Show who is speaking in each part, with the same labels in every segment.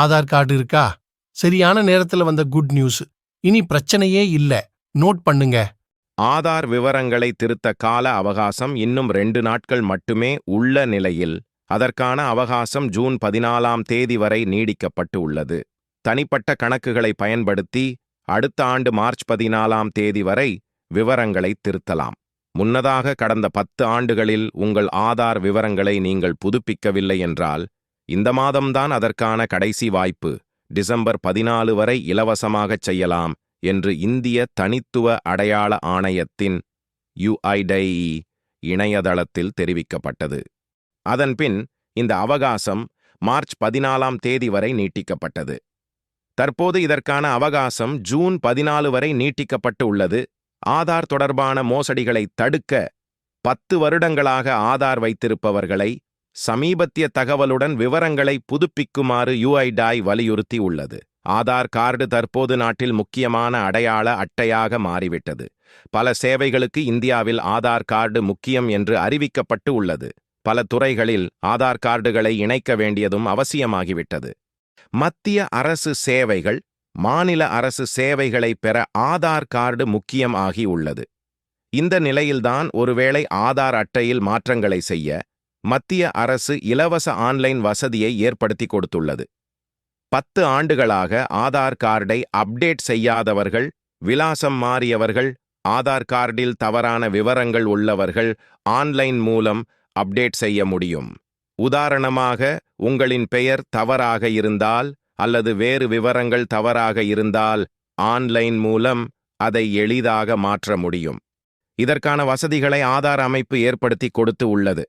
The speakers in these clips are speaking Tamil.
Speaker 1: ஆதார் கார்டு இருக்கா? சரியான நேரத்துல வந்த குட் நியூஸ் இனி பிரச்சனையே இல்ல. நோட் பண்ணுங்க.
Speaker 2: ஆதார் விவரங்களை திருத்த கால அவகாசம் இன்னும் ரெண்டு நாட்கள் மட்டுமே உள்ள நிலையில். அதற்கான அவகாசம் ஜூன் பதினாலாம் தேதி வரை நீடிக்கப்பட்டு உள்ளது. தனிப்பட்ட கணக்குகளை பயன்படுத்தி அடுத்த ஆண்டு மார்ச் பதினாலாம் தேதி வரை விவரங்களை திருத்தலாம். முன்னதாக கடந்த பத்து ஆண்டுகளில் உங்கள் ஆதார் விவரங்களை நீங்கள் புதுப்பிக்கவில்லை என்றால் இந்த மாதம்தான் அதற்கான கடைசி வாய்ப்பு. டிசம்பர் பதினாலு வரை இலவசமாகச் செய்யலாம் என்று இந்திய தனித்துவ அடையாள ஆணையத்தின் யுஐடிஇ இணையதளத்தில் தெரிவிக்கப்பட்டது. அதன்பின் இந்த அவகாசம் மார்ச் பதினாலாம் தேதி வரை நீட்டிக்கப்பட்டது. தற்போது இதற்கான அவகாசம் ஜூன் பதினாலு வரை நீட்டிக்கப்பட்டு உள்ளது. ஆதார் தொடர்பான மோசடிகளை தடுக்க பத்து வருடங்களாக ஆதார் வைத்திருப்பவர்களை சமீபத்திய தகவலுடன் விவரங்களை புதுப்பிக்குமாறு யுஐடாய் வலியுறுத்தி உள்ளது. ஆதார் கார்டு தற்போது நாட்டில் முக்கியமான அடையாள அட்டையாக மாறிவிட்டது. பல சேவைகளுக்கு இந்தியாவில் ஆதார் கார்டு முக்கியம் என்று அறிவிக்கப்பட்டு உள்ளது. பல துறைகளில் ஆதார் கார்டுகளை இணைக்க வேண்டியதும் அவசியமாகிவிட்டது. மத்திய அரசு சேவைகள் மாநில அரசு சேவைகளை பெற ஆதார் கார்டு முக்கியம் ஆகி உள்ளது. இந்த நிலையில்தான் ஒருவேளை ஆதார் அட்டையில் மாற்றங்களை செய்ய மத்திய அரசு இலவச ஆன்லைன் வசதியை ஏற்படுத்தி கொடுத்துள்ளது. பத்து ஆண்டுகளாக ஆதார் கார்டை அப்டேட் செய்யாதவர்கள் விலாசம் மாறியவர்கள் ஆதார் கார்டில் தவறான விவரங்கள் உள்ளவர்கள் ஆன்லைன் மூலம் அப்டேட் செய்ய முடியும். உதாரணமாக உங்களின் பெயர் தவறாக இருந்தால் அல்லது வேறு விவரங்கள் தவறாக இருந்தால் ஆன்லைன் மூலம் அதை எளிதாக மாற்ற முடியும். இதற்கான வசதிகளை ஆதார் அமைப்பு ஏற்படுத்தி கொடுத்து உள்ளது.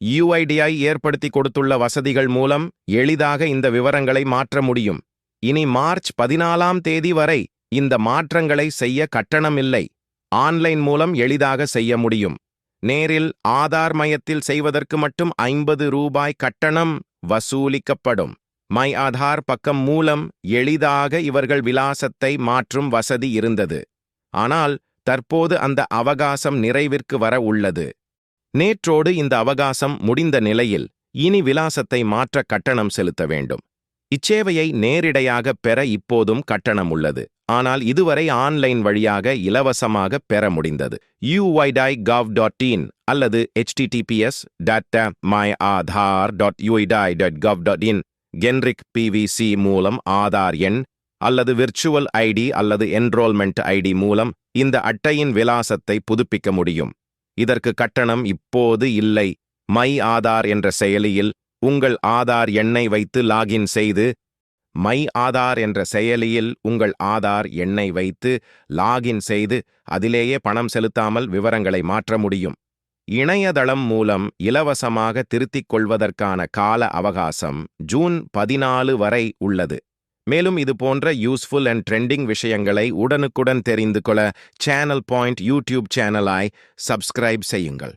Speaker 2: யுஐடிஐ ஏற்படுத்தி கொடுத்துள்ள வசதிகள் மூலம் எளிதாக இந்த விவரங்களை மாற்ற முடியும். இனி மார்ச் பதினாலாம் தேதி வரை இந்த மாற்றங்களை செய்ய கட்டணமில்லை. ஆன்லைன் மூலம் எளிதாக செய்ய முடியும். நேரில் ஆதார் மையத்தில் செய்வதற்கு மட்டும் ஐம்பது ரூபாய் கட்டணம் வசூலிக்கப்படும். மை ஆதார் பக்கம் மூலம் எளிதாக இவர்கள் விலாசத்தை மாற்றும் வசதி இருந்தது. ஆனால் தற்போது அந்த அவகாசம் நிறைவிற்கு வர உள்ளது. நேற்றோடு இந்த அவகாசம் முடிந்த நிலையில் இனி விலாசத்தை மாற்ற கட்டணம் செலுத்த வேண்டும். இச்சேவையை நேரிடையாக பெற இப்போதும் கட்டணம் உள்ளது. ஆனால் இதுவரை ஆன்லைன் வழியாக இலவசமாக பெற முடிந்தது. யூஐடாய் கவ் டாட் இன் அல்லது HTTPS dot my Aadhaar dot UIDAI dot gov dot in Kenrick PVC மூலம் ஆதார் எண் அல்லது விர்ச்சுவல் ஐடி அல்லது என்ரோல்மெண்ட் ஐடி மூலம் இந்த அட்டையின் விலாசத்தை புதுப்பிக்க முடியும். இதற்கு கட்டணம் இப்போது இல்லை. மை ஆதார் என்ற செயலியில் உங்கள் ஆதார் எண்ணை வைத்து லாகின் செய்து மை ஆதார் என்ற செயலியில் உங்கள் ஆதார் எண்ணை வைத்து லாகின் செய்து அதிலேயே பணம் செலுத்தாமல் விவரங்களை மாற்ற முடியும். இணையதளம் மூலம் இலவசமாக திருத்திக் கொள்வதற்கான கால அவகாசம் ஜூன் பதினாலு வரை உள்ளது. மேலும் இது போன்ற யூஸ்ஃபுல் அண்ட் ட்ரெண்டிங் விஷயங்களை உடனுக்குடன் தெரிந்து கொள்ள சேனல் பாயிண்ட் யூடியூப் சேனலாய் சப்ஸ்கிரைப் செய்யுங்கள்.